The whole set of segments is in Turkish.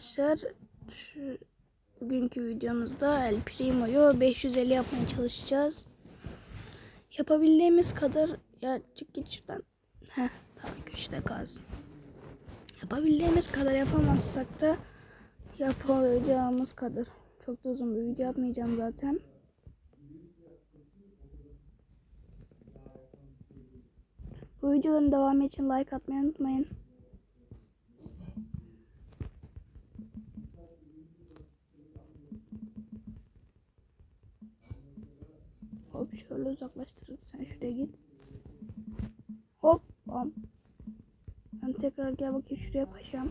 Arkadaşlar şu bugünkü videomuzda El Primo'yu 550 yapmaya çalışacağız. Yapabildiğimiz kadar ya çık git şuradan. Heh tamam köşede kalsın. Yapabildiğimiz kadar yapamazsak da yapacağımız kadar. Çok da uzun bir video yapmayacağım zaten. Bu videoların devamı için like atmayı unutmayın. Hop şöyle uzaklaştırdık. Sen şuraya git. Hop bam. Ben tekrar gel bakayım şuraya paşam.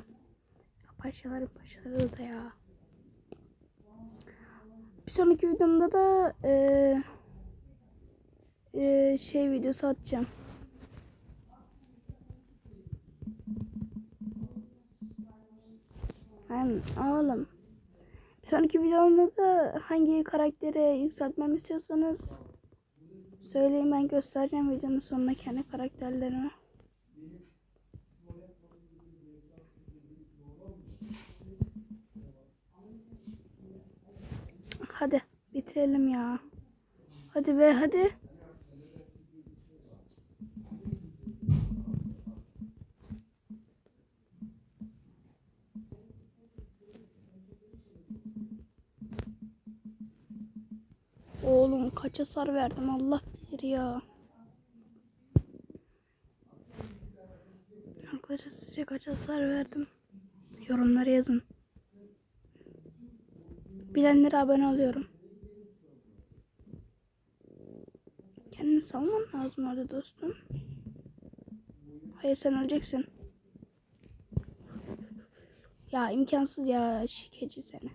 Ya paşaların paşaları da ya. Bir sonraki videomda da eee eee, şey videosu atacağım. Hem oğlum. Bir sonraki videomda da hangi karaktere yükseltmemi istiyorsanız söyleyin ben göstereceğim videonun sonuna kendi karakterlerimi. Hadi bitirelim ya. Hadi be hadi. Oğlum kaç hasar verdim Allah bilir ya. Arkadaşlar sizce kaç hasar verdim? Yorumlara yazın. Bilenlere abone oluyorum. Kendini salman lazım orada dostum. Hayır sen öleceksin. Ya imkansız ya şikeci seni.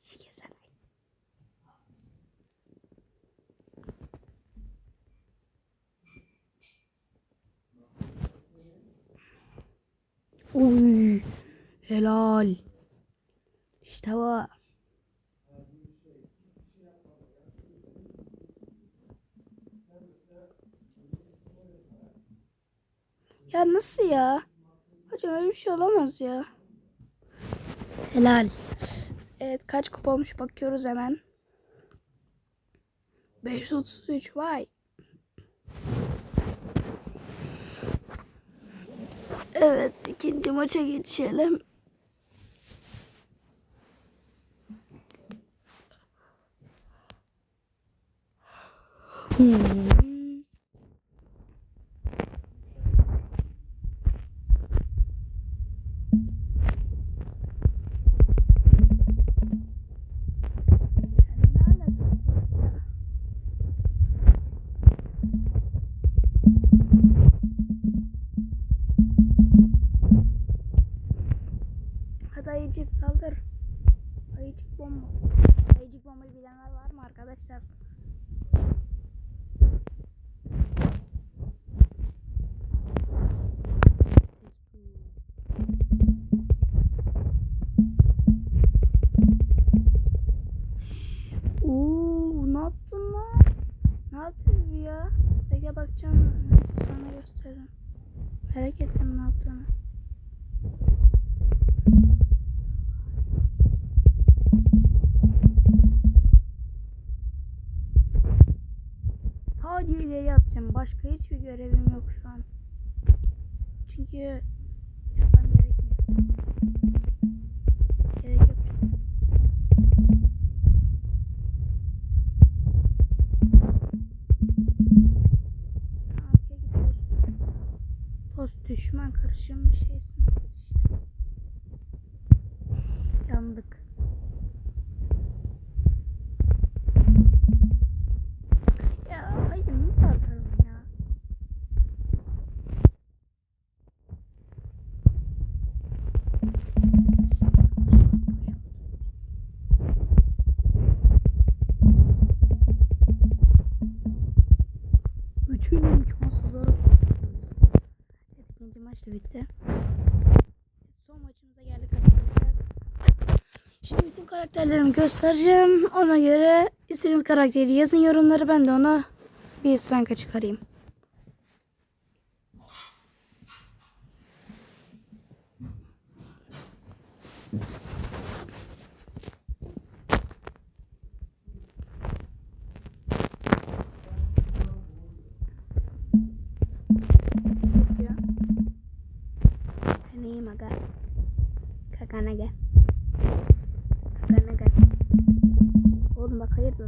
Şike seni. Uy, helal. İşte bu. Ya nasıl ya? Hocam öyle bir şey olamaz ya. Helal. Evet kaç kupa olmuş bakıyoruz hemen. 533 vay. Evet ikinci maça geçelim. Hmm. Ayıcık saldır. Ayıcık bomba. Ayıcık bombayı bilenler var mı arkadaşlar? Oo, ne yaptın lan? Ne yaptın ya? Bakacağım. Neyse sonra gösteririm. Merak ettim ne yaptığını. Sadece ileri atacağım. Başka hiçbir görevim yok şu an. Çünkü yapmam gerekmiyor. Gerek yok. Dost düşman karışım bir şeysiniz işte. Yandık. Da bitti. Son maçımıza geldik arkadaşlar. Şimdi bütün karakterlerimi göstereceğim. Ona göre istediğiniz karakteri yazın yorumları. Ben de ona bir sanka çıkarayım. Yok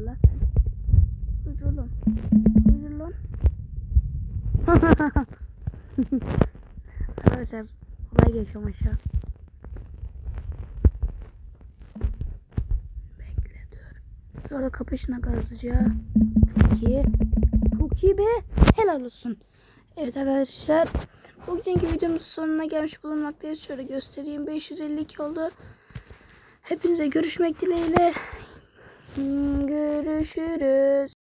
lan sen. Buyur lan. Arkadaşlar kolay geçiyorum aşağı. Bekle dur. Sonra kapışına gazlıca. Çok iyi. Çok iyi be. Helal olsun. Evet arkadaşlar. Bugünkü videomuzun sonuna gelmiş bulunmaktayız. Şöyle göstereyim. 552 oldu. Hepinize görüşmek dileğiyle. Görüşürüz.